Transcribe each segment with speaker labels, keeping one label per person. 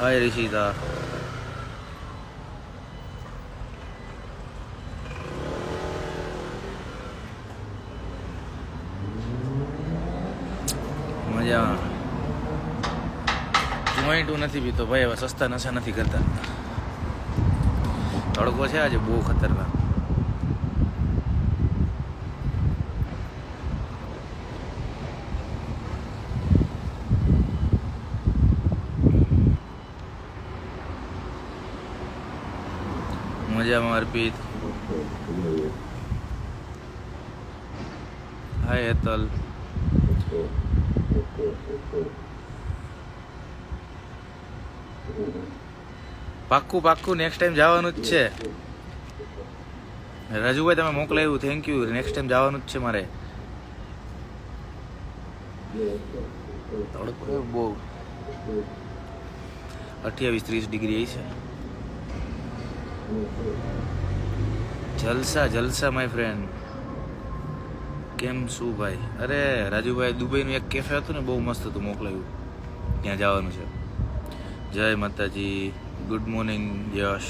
Speaker 1: હાય રિષિતા મજામાં જોઈન્ટ નથી પીતો, ભાઈ, હવે સસ્તા નશા નથી કરતા. તડકો છે આજે, બહુ ખતરનાક. મજામાં, અર્પિત. હાય હેતલ પાક્કું પાક્કું નેક્સ્ટ ટાઈમ જવાનું જ છે. રાજુભાઈ, તમે મોકલાયું થેન્ક યુ નેક્સ્ટ ટાઈમ જવાનું જ છે મારે. બહુ. અઠ્યાવીસ, ત્રીસ ડિગ્રી છે. જલસા જલસા માય ફ્રેન્ડ કેમ શું ભાઈ? અરે, રાજુભાઈ દુબઈનું એક કેફે હતું ને, બહુ મસ્ત હતું, મોકલાયું. ત્યાં જવાનું છે. જય માતાજી. Good morning Yash.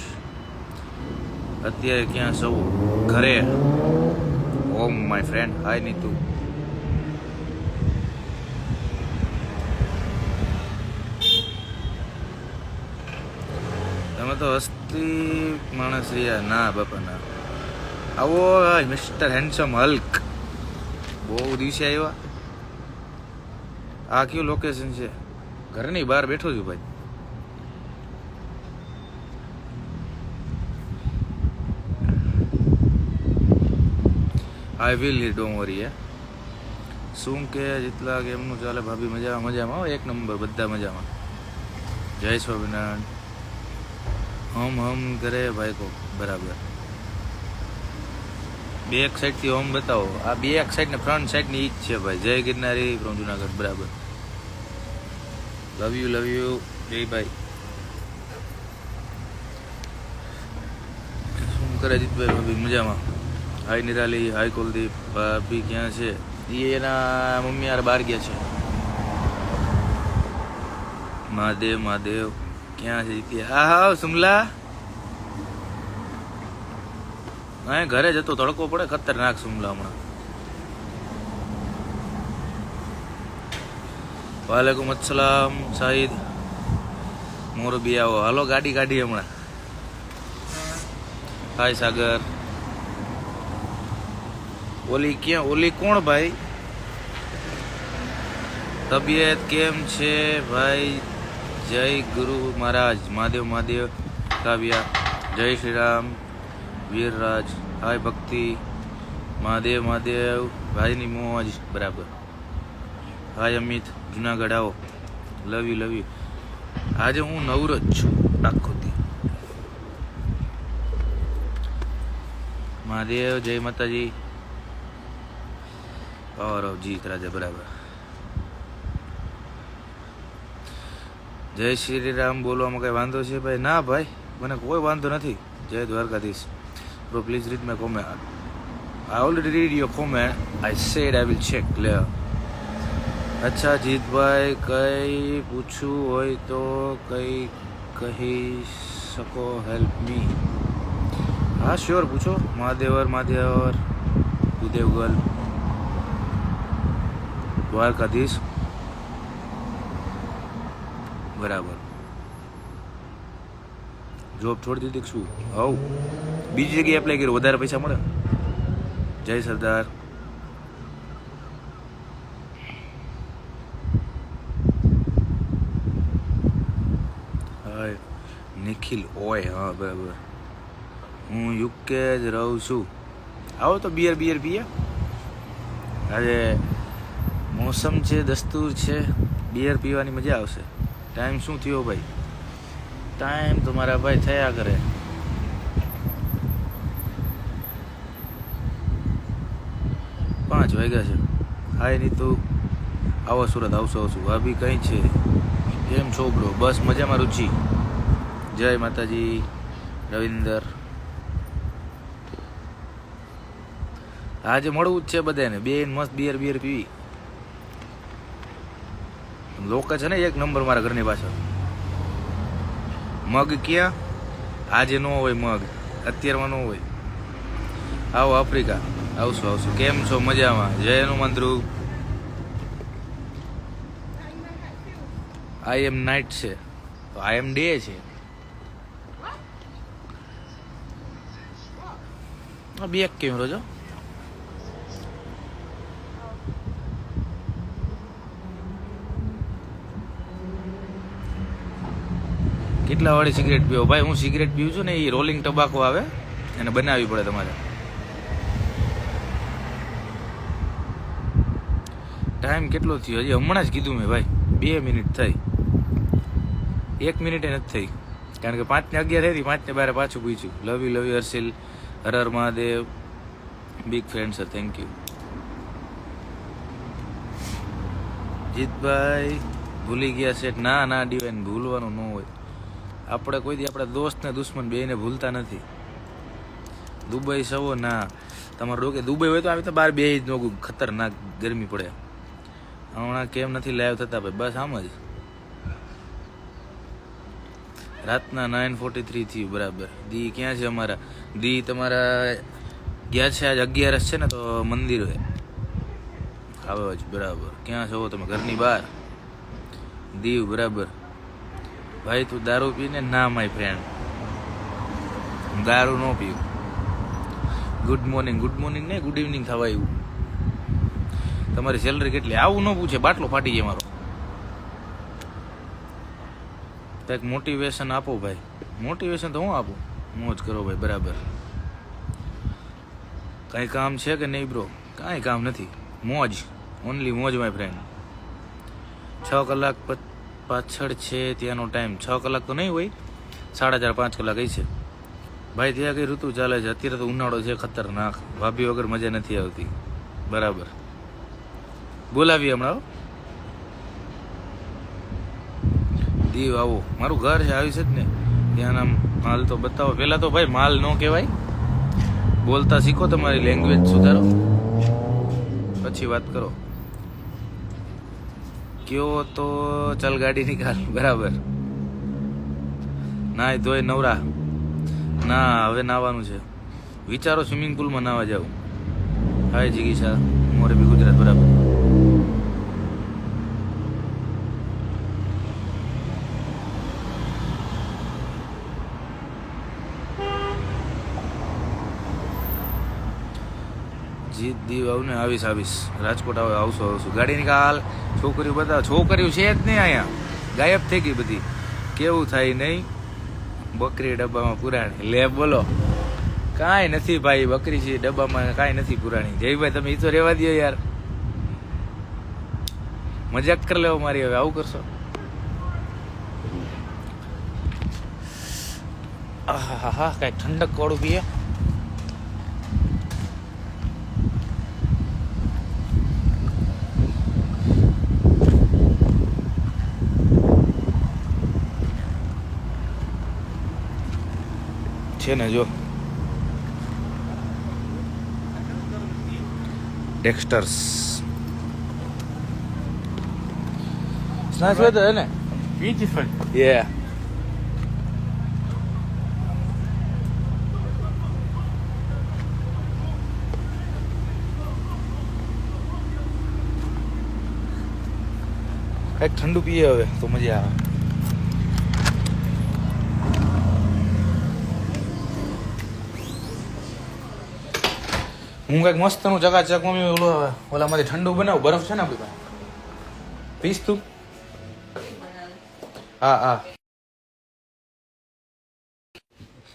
Speaker 1: અત્યારે ક્યાં સૌ? ઘરે. Oh my friend hi Neetu. તમે તો હસ્તી માણસ રહ્યા. ના, બાપા, ના. આવો મિસ્ટર હેન્ડસમ હલ્ક બહુ દિવસે આવ્યા આ કયું લોકેશન છે? ઘરની બહાર બેઠો છું ભાઈ. આઈ વિલ ડોન્ટ વરી શું કે, જેટલા કે એમનું ચાલે, ભાભી, મજામાં? મજામાં એક નંબર, બધા મજામાં. જય સ્વામિનારાયણ. હમ હમ કરે ભાઈ કો બરાબર. બે એક સાઈડથી હોમ બતાવો. આ બે એક સાઈડ ને ફ્રન્ટ સાઈડની ઈ જ છે ભાઈ. જય ગિરનારી ફ્રોમ જુનાગઢ, બરાબર. લવ યુ લવ યુ જય ભાઈ. શું કરે જીતભાઈ ભાભી? મજામાં? હાય નિરાલી હાય કુલદીપ. ભાભી ક્યાં છે? એ એના મમ્મી યાર બહાર ગયા છે. મહાદેવ મહાદેવ. ક્યાં છે હા હા, સુમલા. હા, ઘરે જતો તડકો પડે, ખતરનાક સુમલા હમણાં. વાલેકુમ અસલામ સાહિદ. મોરબી આવો. હાલો, ગાડી કાઢી હમણાં. હાય, સાગર. ઓલી ક્યાં, ઓલી કોણ ભાઈ? તબિયત કેમ છે ભાઈ? જય ગુરુ મહારાજ, મહાદેવ મહાદેવ, કાવ્યા, જય શ્રી રામ વીરરાજ, હાય ભક્તિ, મહાદેવ મહાદેવ, ભાઈની મોજ બરાબર. હાય અમિત, જુનાગઢ આવો. લવ યુ લવ યુ આજે હું નવરો છું આખો દી. મહાદેવ, જય માતાજી. જીત રાજા, બરાબર. જય શ્રી રામ બોલવામાં કઈ વાંધો છે ભાઈ? ના ભાઈ, મને કોઈ વાંધો નથી. જય Dwarkadhish. Bro please read my comment I already read your comment I said I will check clear અચ્છા, જીતભાઈ, કઈ પૂછવું હોય તો કઈ કહી શકો? હેલ્પ મી હા શ્યોર પૂછો. મહાદેવર મહાદેવર ભૂદેવગલ દ્વારકાધીશ. બરાબર. જોબ છોડી દીધી શું? હવ. બીજી જગ્યાએ એપ્લાય કર્યું. વધારે પૈસા મળે? જય સરદાર. નિખિલ ઓય, હા, બરાબર. હું યુકે જ રહું છું. આવો તો બિયર બિયર પીએ. આજે મોસમ છે, દસ્તુર છે. બિયર પીવાની મજા આવશે. ટાઈમ શું થયો ભાઈ? ટાઈમ તો મારા ભાઈ થયા કરે. પાંચ વાગ્યા છે. હાય તું આવો સુરત, આવશો, આવશું. ભાભી કંઈ છે? કેમ છો બ્રો બસ મજામાં, રુચિ? જય માતાજી. રવિન્દર. આજે મળવું જ છે બધાને. બે મસ્ત બિયર બિયર પીવી. લોકો છે ને, એક નંબર મારા ઘરની પાછળ. મગ ક્યાં? આજે ન હોય મગ, અત્યારમાં ન હોય. આવો આફ્રિકા, આવશું આવશું. કેમ છો? મજામાં? જય હનુમાન ધ્રુવ. આઈ એમ નાઇટ છે. તો આઈ એમ ડે છે. બે બે કેમેરો જો કેટલા વાળી સિગરેટ પીવો? ભાઈ, હું સિગરેટ પીવું છું ને એ રોલિંગ ટબાકો આવે એને બનાવવી પડે તમારે. ટાઈમ કેટલો થયો? હજી હમણાં જ કીધું મેં, ભાઈ. બે મિનિટ થઈ. એક મિનિટે નથી થઈ. કારણ કે પાંચને અગિયાર થઈ પાંચને બારે પાછું પૂછ્યું. Love you love you Harshil Har Har Mahadev. Big friend sir thank you Jeetbhai, ભૂલી ગયા છે. ના ના ડિવાઇન ભૂલવાનું ન હોય. આપણે કોઈ દી આપણા દોસ્ત ને દુશ્મન બેને ભૂલતા નથી. દુબઈ સવો ના. તમારું રોકે, દુબઈ હોય તો આવી તો બાર બે જ નોગું ખતરનાક ગરમી પડે. હમણાં કેમ નથી લાઈવ થતા ભાઈ? બસ આમ જ. રાતના નાઇન ફોર્ટી થ્રી થયું, બરાબર. દી ક્યાં છે અમારા? દી તમારા ગયા છે આજ અગિયારસ છે ને, તો મંદિર હોય. આવે જ બરાબર. ક્યાં છો તમે? ઘરની બહાર. દીવ, બરાબર. ભાઈ, તું દારૂ પીને ના માય ફ્રેન્ડ દારૂ ન પીવું ગુડ મોર્નિંગ ગુડ મોર્નિંગ નહીં ગુડ ઇવનિંગ થવા આવ્યું તમારી સેલરી કેટલી? આવું ન પૂછે, બાટલો ફાટી જાય મારો. કંઈક મોટિવેશન આપો ભાઈ. મોટિવેશન તો હું આપું? મોજ કરો ભાઈ, બરાબર. કાંઈ કામ છે કે નહીં બ્રો કાંઈ કામ નથી. મોજ. ઓનલી મોજ માય ફ્રેન્ડ છ કલાક પ- પાછળ છે ત્યાંનો ટાઈમ છ કલાક તો નહીં હોય, સાડા ચાર, પાંચ કલાક છે. ભાઈ, ત્યાં કઈ ઋતુ ચાલે છે? અત્યારે તો ઉનાળો છે, ખતરનાક. ભાભી વગર મજા નથી આવતી. બરાબર. બોલાવી હમણાં. દીવ, આવો. મારું ઘર છે આવી છે જ ને. ત્યાંના માલ તો બતાવો. પહેલાં તો ભાઈ, માલ ન કહેવાય. બોલતા શીખો તમારી લેંગ્વેજ સુધારો. પછી વાત કરો. કયો તો ચાલ ગાડી નીકાળ બરાબર. ના ધોઈ નવરા. ના, હવે નાવાનું છે. વિચારો, સ્વિમિંગ પુલમાં નાવા જાવ હાય જિગીશા. મોરબી ગુજરાત, બરાબર જીત દીવ આવું ને આવીશ આવીશ. રાજકોટ આવે આવશું આવશું. ગાડીની કાલ છોકરીઓ બધા છોકરીઓ છે જ નહીં અહીંયા. ગાયબ થઈ ગઈ બધી. કેવું થાય નહીં? બકરી ડબ્બામાં પુરાણી. લે, બોલો. કાંઈ નથી ભાઈ, બકરી છે, ડબ્બામાં કાંઈ નથી પુરાણી. જયભાઈ, તમે એ તો રહેવા દો યાર. મજાક કરી લેવો મારી હવે. આવું કરશો? હા હા કાંઈ ઠંડક વાળું પીએ. છે ને જો ડેક્સ્ટર્સ સ્નાચ તો એને ને
Speaker 2: Beautiful.
Speaker 1: Yeah. કંઈક ઠંડુ પીએ હવે તો મજા આવે હું કંઈક મસ્તનું ચકાચક મમ્મી ઓલો ઓલામાંથી ઠંડુ બનાવું, બરફ છે ને આપણી પાસે? પીસ તું. હા હા.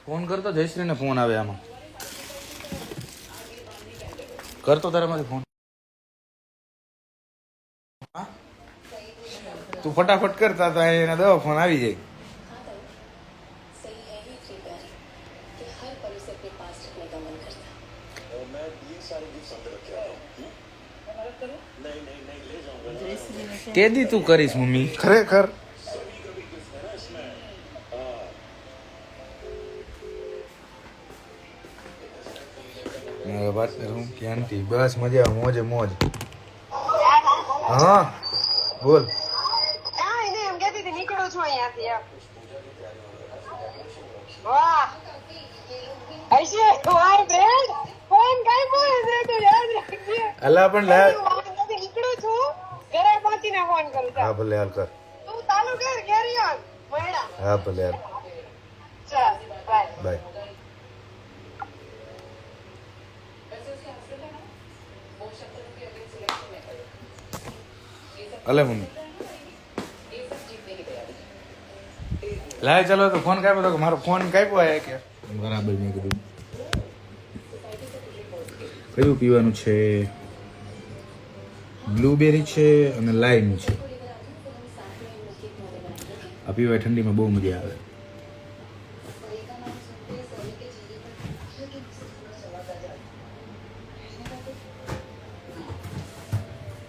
Speaker 1: ફોન કરતો જયશ્રીને ફોન આવે આમાં. કરતો તારામાંથી ફોન? તું ફટાફટ કરતા તો એના દવા ફોન આવી જાય. કેદી તું કરીશ મમ્મી? ખરેખર? વાત કરું ક્યાંથી બસ મજા મોજે મોજ. હા બોલ.
Speaker 3: અલા પણ લા
Speaker 2: ઘરે પહોંચીને ફોન કરું
Speaker 3: હા ભલે હાલ કર.
Speaker 2: તું ચાલુ કર, carry on. મળ્યા.
Speaker 3: હા ભલે હાલ.
Speaker 2: ચાલ, bye.
Speaker 3: બાય. અલે મમ્મી લાય ચાલો તો ફોન કાપ્યો તો કે મારો ફોન કાપ્યો હે કે બરાબર મેં કીધું. કયું પીવાનું છે? બ્લુબેરી છે અને લાઈમ છે. આ પીવાય ઠંડીમાં બહુ મજા આવે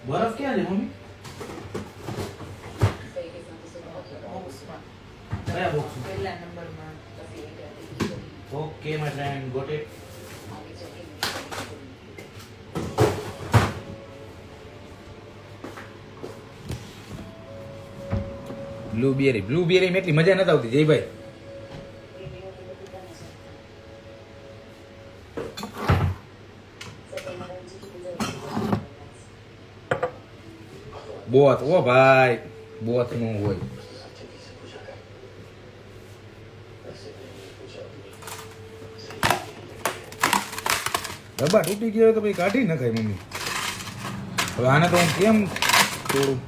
Speaker 3: બરફ ક્યાં છે મમ્મી કયા બોક્સ
Speaker 4: પહેલા નંબરમાં
Speaker 3: okay my friend got it blueberry blueberry એટલી મજા નથી આવતી જયભાઈ બોત ઓ ભાઈ બોતનું હોય. ડબ્બા તૂટી ગયો તો પછી કાઢી નખાય મમ્મી. હવે આને તો હું કેમ તોડું?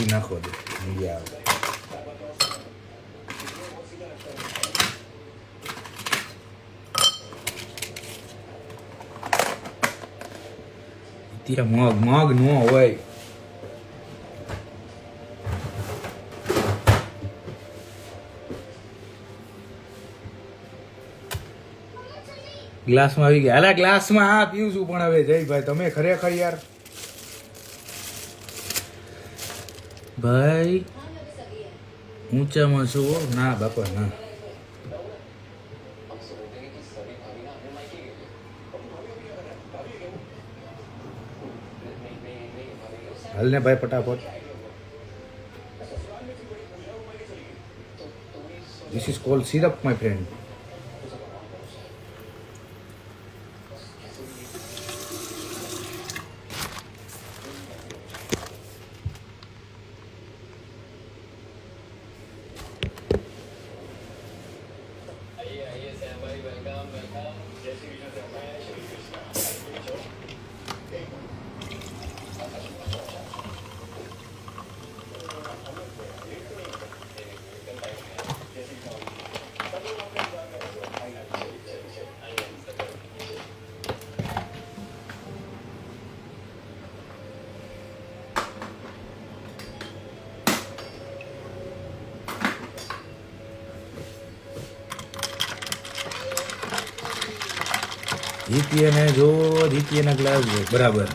Speaker 3: હજી નાખો દે મજા આવે ત્યાં મગ મગ ન હોય ગ્લાસમાં આવી ગયા. હાલા ગ્લાસમાં હા પીવું છું પણ હવે. જયભાઈ તમે ખરેખર યાર. ભાઈ ઊંચામાં છો ના બાપા ના હાલ ને ભાઈ ફટાફટ This is called syrup, my friend. જીતીએને જો જીતીએના ગ્લાસ બરાબર.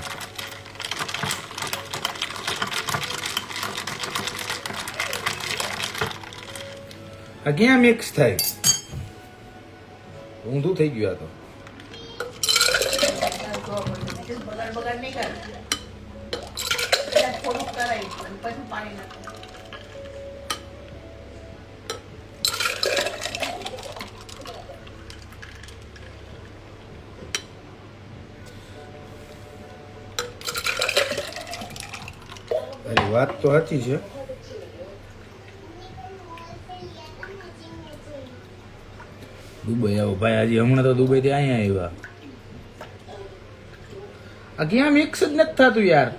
Speaker 3: આ ક્યાં મિક્સ થાય? ઊંધું થઈ ગયું આ તો.
Speaker 4: બગાડ બગાડ નહીં કર પછી પાણી નાખ
Speaker 3: તારી વાત તો સાચી છે. દુબઈ આવો ભાઈ હજી હમણાં તો દુબઈ થી અહીંયા આવ્યા. આ ક્યાં મિક્સ જ નથી થતું યાર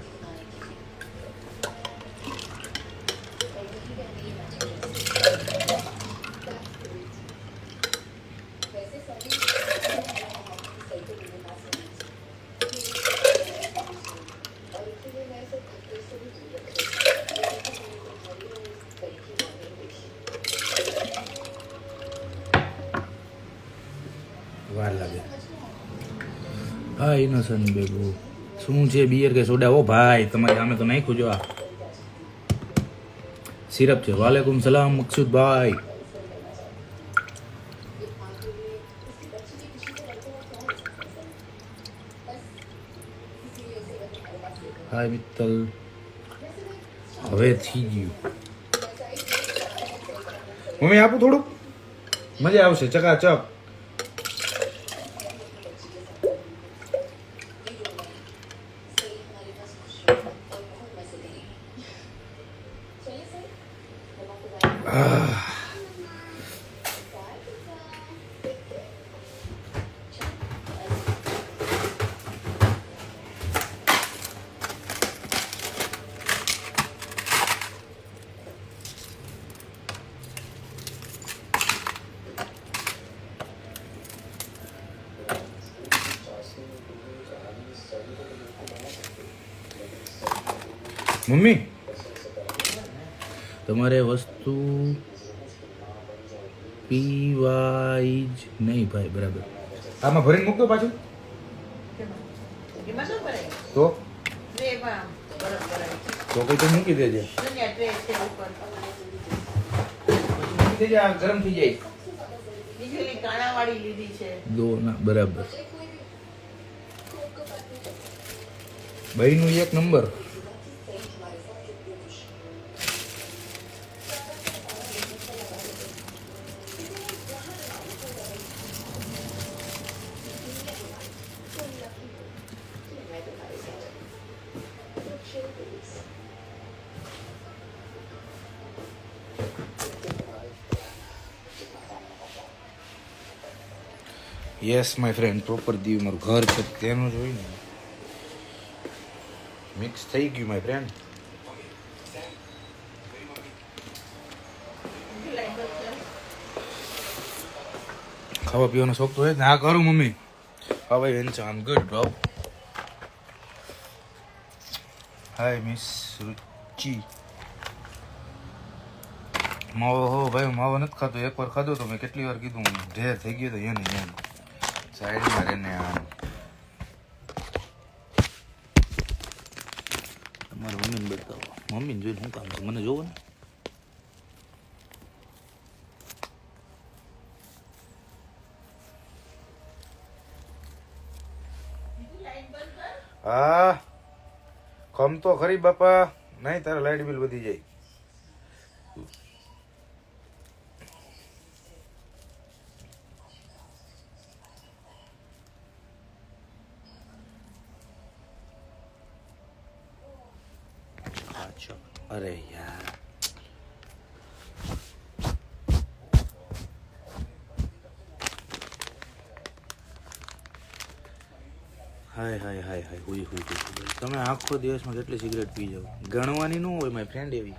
Speaker 3: વાર લાગે હા ઇનોસન્ટ બેબુ. શું છે બિયર કે સોડા? ઓ ભાઈ તમારી સામે તો નાખ્યું જો આ. સિરપ છે. વાલેકુમ સલામ મકસુદભાઈ
Speaker 1: હાય મિત્તલ. હવે થઈ ગયું. મમ્મી આપું થોડુંક? મજા આવશે. ચકાચક. પીવાય જ નહીં ભાઈ બરાબર. આમાં ભરીને મૂકતો પાછું. તો. તો કઈ તો મૂકી દેજે. દેજે આ ગરમ થઈ જાય.
Speaker 4: લીધી છે.
Speaker 1: દો ના બરાબર. ભાઈનું એક number. Yes my friend proper Diu મારું ઘર છે, તેનું જોઈને મિક્સ થઈ ગયું માય ફ્રેન્ડ ખાવા પીવાનો શોખ તો હોય ને. હા, કરું, મમ્મી. હા, ભાઈ, when am good bro hi miss Ruchi માવો, હો, ભાઈ માવો નથી ખાતો. એકવાર ખાધો તો મેં કેટલી વાર કીધું ઢેર થઈ ગયો તો એને એમ. સાઈડમાં રહીને આમ તમારી મમ્મીને બતાવો મમ્મીને જોઈને શું કામ છે મને જોવો ને હા ખમ તો ખરી બાપા નહીં તારે લાઇટ બિલ વધી જાય અચ્છા અરે યાર હાય હાય હાય હાય હુઈ હુઈ હુઈ હુઈ. તમે આખો દિવસમાં કેટલી સિગરેટ પી જાવ ગણવાની ન હોય મારી ફ્રેન્ડ એવી.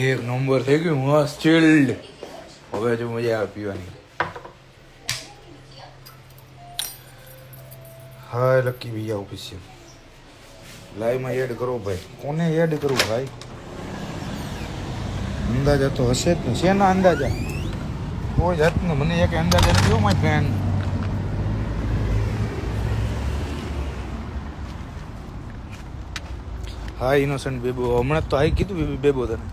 Speaker 1: એક નંબર થઈ ગયું, મસ્ત ચિલ્ડ હવે જો મજા આવે પીવાની. હા લકી ભૈયા ઓફિસિયલ લાઈવમાં એડ કરો ભાઈ. કોને એડ કરું ભાઈ? અંદાજા તો હશે જ ને. શેના અંદાજા? કોઈ જાતનો. મને એક અંદાજા નથી માય ફ્રેન્ડ. હા ઇનોસન્ટ બેબો. હમણાં તો હાઈ કીધું બેબી બેબો તને.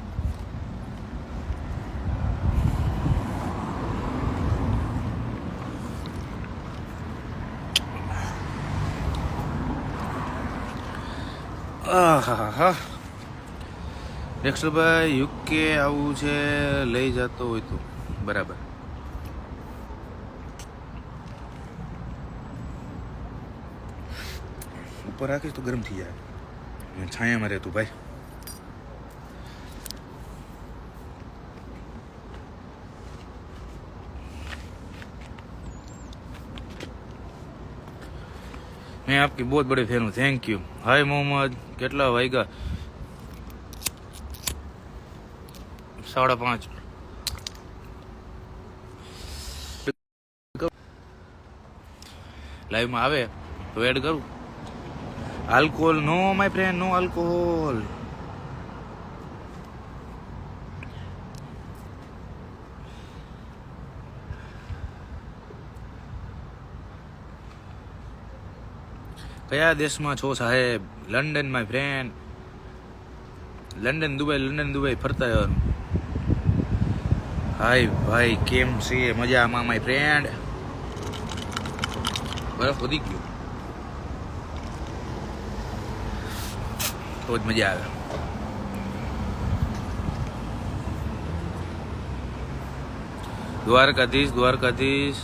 Speaker 1: આહાહા. રેક્સલભાઈ યુકે આવું છે લઈ જતો હોય તો બરાબર ઉપર રાખીશ તો ગરમ થઈ જાય અને છાયામાં રહેતું ભાઈ मैं आपकी बहुत बड़े फैन हूँ थैंक यू हाय मोहम्मद કેટલા વાગ્યા સાડા પાંચ. લાઈવમાં આવે, તો એડ કરું. Alcohol no my friend no alcohol કયા દેશમાં છો સાહેબ? London my friend London Dubai London Dubai ફરતા રહેવાનું. હાય ભાઈ, કેમ છે? મજામાં માય ફ્રેન્ડ બરફ વધી ગયો. તો જ મજા આવે. દ્વારકાધીશ દ્વારકાધીશ.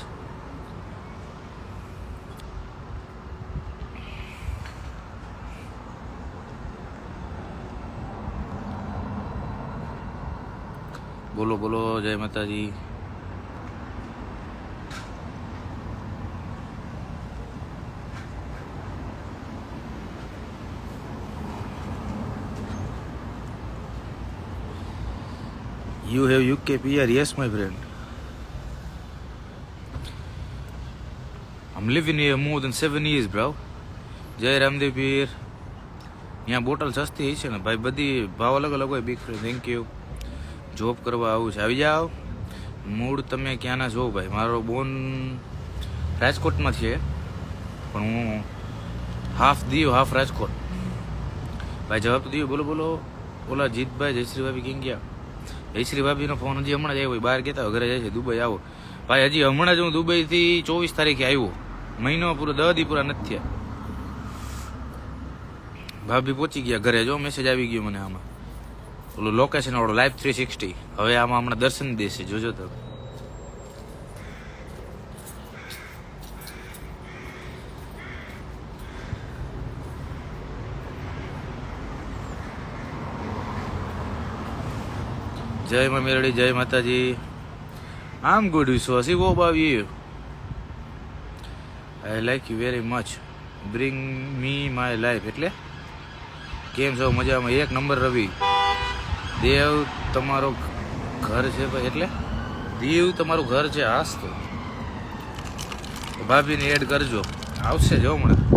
Speaker 1: બોલો બોલો જય માતાજી You have UK PR? Yes, my friend. I'm living here more than seven years, bro. જય રામદેવ પીર અહીંયા બોટલ સસ્તી છે ને ભાઈ બધી ભાવ અલગ અલગ હોય big friend thank you job કરવા આવું છે. આવી જાઓ. મૂળ તમે ક્યાંના છો ભાઈ? મારો બોન રાજકોટમાં છે. પણ હું હાફ દીવ, હાફ રાજકોટ. ભાઈ, જવાબ તો દીવ. બોલો બોલો. ઓલા જીતભાઈ, જયશ્રી ભાભી કેમ ગયા? જયશ્રી ભાભીનો ફોન હજી હમણાં જ આવ્યો. બહાર કહેતા ઘરે જાય છે. દુબઈ આવો. ભાઈ, હજી હમણાં જ હું દુબઈથી ચોવીસ તારીખે આવ્યો. મહિનો પૂરો, દહ દી પૂરા નથી થયા. ભાભી પહોંચી ગયા ઘરે. જો મેસેજ આવી ગયો મને આમાં. ઓલું લોકેશન વાળું લાઈવ થ્રી સિક્સટી હવે આમાં હમણાં દર્શન દેશે જોજો તમે. જય મા મેરડી, જય માતાજી. આમ ગુડ વિશ્વાસી વો બાવ you I like you very much bring me my life એટલે? કેમ છો? મજામાં? એક નંબર રવિ. દેવ તમારો ઘર છે ભાઈ એટલે? દેવ તમારું ઘર છે હાસ તો. ભાભીને એડ કરજો. આવશે જો હમણાં.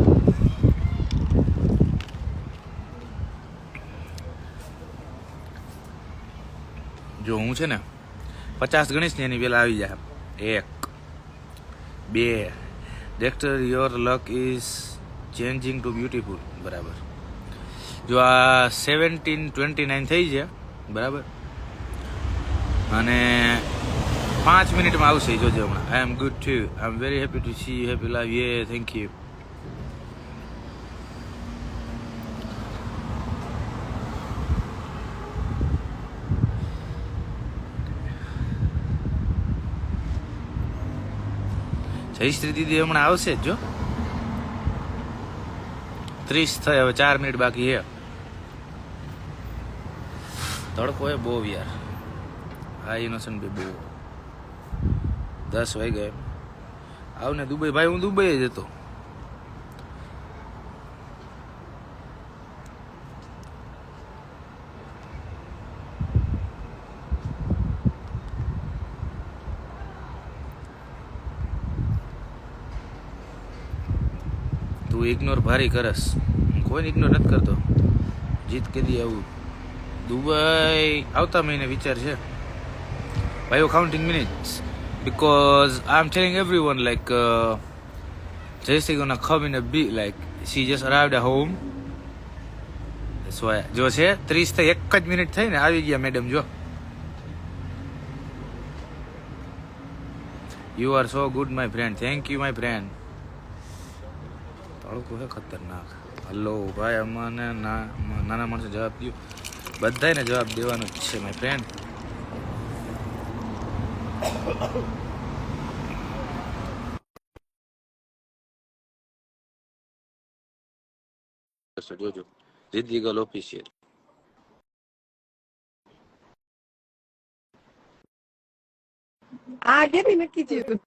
Speaker 1: જો હું છે ને, પચાસ ગણીશ ને એની પેલા આવી જાય. એક, બે ડેક્ટર your luck is changing to beautiful બરાબર. જો આ સેવન્ટીન ટ્વેન્ટી નાઇન થઈ છે બરાબર? અને પાંચ મિનિટમાં આવશે, જોજો હમણાં. I am good too I am very happy to see happy love you thank you જયશ્રી દીદી હમણાં આવશે જ, જો. ત્રીસ થઈ હવે ચાર મિનિટ બાકી છે. તડકો એ બહુ યાર. હા ઇનોસન બી બહુ. દસ વાગે આવ ને દુબઈ. ભાઈ, હું દુબઈ જ હતો. તું ઇગ્નોર ભારી કરસ. હું કોઈને ઇગ્નોર નથી કરતો. જીત કદી આવું. દુબઈ. આવતા મહિને વિચાર છે. ભાઈ counting minutes because I'm telling everyone like uh, Jesse gonna come in a bit like she just arrived at home. That's જો છે ત્રીસથી એક જ મિનિટ થઈ ને આવી ગયા મેડમ જો. You are so good my friend thank you my friend તડકો છે ખતરનાક. હલો ભાઈ અમને નાના માણસે જવાબ દો બધાને જવાબ દેવાનો જ છે માય ફ્રેન્ડ જોજો જીદીગલ ઓફિશિયલ
Speaker 2: આ કેવી નક્કી થયું